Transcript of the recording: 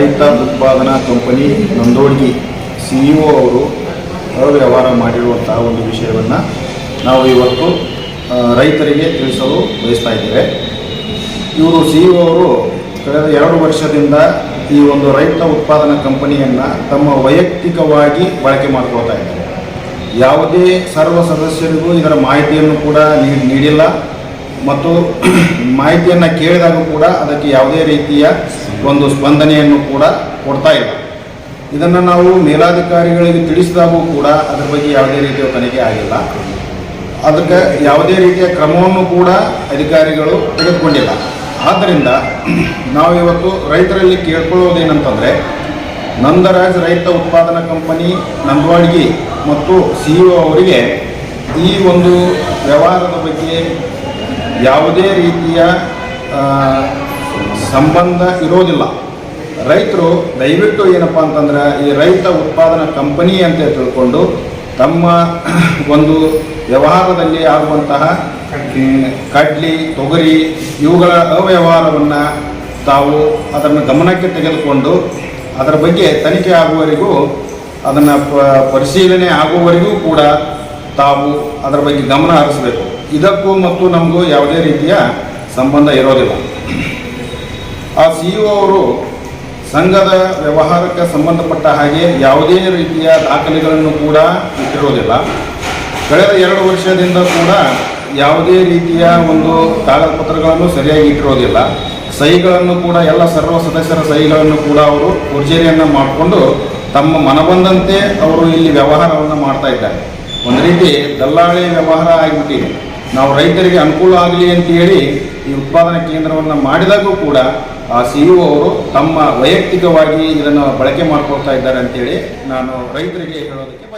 ರೈತ ಉತ್ಪಾದನಾ company Nandodgi C E O ಅವರು ಅವ್ಯವಹಾರ ಮಾಡಿರುವಂತಹ ಒಂದು ವಿಷಯವನ್ನು ನಾವು ಇವತ್ತು ರೈತರಿಗೆ ತಿಳಿಸಲು ಬಯಸ್ತಾ ಇದ್ದೇವೆ. ಇವರು ಸಿ ಇ ಅವರು ಕಳೆದ ಎರಡು ವರ್ಷದಿಂದ ಈ ಒಂದು ರೈತ ಉತ್ಪಾದನಾ ಕಂಪನಿಯನ್ನು ತಮ್ಮ ವೈಯಕ್ತಿಕವಾಗಿ ಬಳಕೆ ಮಾಡ್ಕೊಳ್ತಾ ಇದ್ದಾರೆ. ಯಾವುದೇ ಸರ್ವ ಸದಸ್ಯರಿಗೂ ಇದರ ಮಾಹಿತಿಯನ್ನು ಕೂಡ ನೀಡಿಲ್ಲ. ಮತ್ತು ಮಾಹಿತಿಯನ್ನು ಕೇಳಿದಾಗ ಕೂಡ ಅದಕ್ಕೆ ಯಾವುದೇ ರೀತಿಯ ಒಂದು ಸ್ಪಂದನೆಯನ್ನು ಕೂಡ ಕೊಡ್ತಾ ಇಲ್ಲ. ಇದನ್ನು ನಾವು ಮೇಲಾಧಿಕಾರಿಗಳಿಗೆ ತಿಳಿಸಿದಾಗೂ ಕೂಡ ಅದರ ಬಗ್ಗೆ ಯಾವುದೇ ರೀತಿಯ ತನಿಖೆ ಆಗಿಲ್ಲ. ಅದಕ್ಕೆ ಯಾವುದೇ ರೀತಿಯ ಕ್ರಮವನ್ನು ಕೂಡ ಅಧಿಕಾರಿಗಳು ತೆಗೆದುಕೊಂಡಿಲ್ಲ. ಆದ್ದರಿಂದ ನಾವು ಇವತ್ತು ರೈತರಲ್ಲಿ ಕೇಳ್ಕೊಳ್ಳೋದೇನಂತಂದರೆ, ನಂದರಾಜ್ ರೈತ ಉತ್ಪಾದನಾ ಕಂಪನಿ ನಂದವಾಡ್ಗಿ ಮತ್ತು ಸಿ ಅವರಿಗೆ ಈ ಒಂದು ವ್ಯವಹಾರದ ಬಗ್ಗೆ ಯಾವುದೇ ರೀತಿಯ ಸಂಬಂಧ ಇರೋದಿಲ್ಲ. ರೈತರು ದಯವಿಟ್ಟು ಏನಪ್ಪ ಅಂತಂದ್ರೆ ಈ ರೈತ ಉತ್ಪಾದನಾ ಕಂಪನಿ ಅಂತ ತಿಳ್ಕೊಂಡು ತಮ್ಮ ಒಂದು ವ್ಯವಹಾರದಲ್ಲಿ ಆಗುವಂತಹ ಕಡ್ಲಿ, ತೊಗರಿ ಇವುಗಳ ಅವ್ಯವಹಾರವನ್ನು ತಾವು ಅದನ್ನು ಗಮನಕ್ಕೆ ತೆಗೆದುಕೊಂಡು ಅದರ ಬಗ್ಗೆ ತನಿಖೆ ಆಗುವವರೆಗೂ ಅದನ್ನು ಪರಿಶೀಲನೆ ಆಗುವವರೆಗೂ ಕೂಡ ತಾವು ಅದರ ಬಗ್ಗೆ ಗಮನ ಹರಿಸಬೇಕು. ಇದಕ್ಕೂ ಮತ್ತು ನಮಗೂ ಯಾವುದೇ ರೀತಿಯ ಸಂಬಂಧ ಇರೋದಿಲ್ಲ. ಆ ಸಿ ಇ ಅವರು ಸಂಘದ ವ್ಯವಹಾರಕ್ಕೆ ಸಂಬಂಧಪಟ್ಟ ಹಾಗೆ ಯಾವುದೇ ರೀತಿಯ ದಾಖಲೆಗಳನ್ನು ಕೂಡ ಇಟ್ಟಿರೋದಿಲ್ಲ. ಕಳೆದ ಎರಡು ವರ್ಷದಿಂದ ಕೂಡ ಯಾವುದೇ ರೀತಿಯ ಒಂದು ಕಾಗದ ಪತ್ರಗಳನ್ನು ಸರಿಯಾಗಿ ಇಟ್ಟಿರೋದಿಲ್ಲ. ಸಹಿಗಳನ್ನು ಕೂಡ ಎಲ್ಲ ಸರ್ವ ಸದಸ್ಯರ ಸಹಿಗಳನ್ನು ಕೂಡ ಅವರು ಉರ್ಜರಿಯನ್ನು ಮಾಡಿಕೊಂಡು ತಮ್ಮ ಮನಬಂದಂತೆ ಅವರು ಇಲ್ಲಿ ವ್ಯವಹಾರವನ್ನು ಮಾಡ್ತಾ ಇದ್ದಾರೆ. ಒಂದು ರೀತಿ ದಲ್ಲಾಳಿ ವ್ಯವಹಾರ ಆಗಿಬಿಟ್ಟಿದೆ. ನಾವು ರೈತರಿಗೆ ಅನುಕೂಲ ಆಗಲಿ ಅಂತ ಹೇಳಿ ಈ ಉತ್ಪಾದನಾ ಕೇಂದ್ರವನ್ನು ಮಾಡಿದಾಗೂ ಕೂಡ ಆ ಸಿ ಇ ಅವರು ತಮ್ಮ ವೈಯಕ್ತಿಕವಾಗಿ ಇದನ್ನು ಬಳಕೆ ಮಾಡ್ಕೊಳ್ತಾ ಇದ್ದಾರೆ ಅಂತೇಳಿ ನಾನು ರೈತರಿಗೆ ಹೇಳೋದಕ್ಕೆ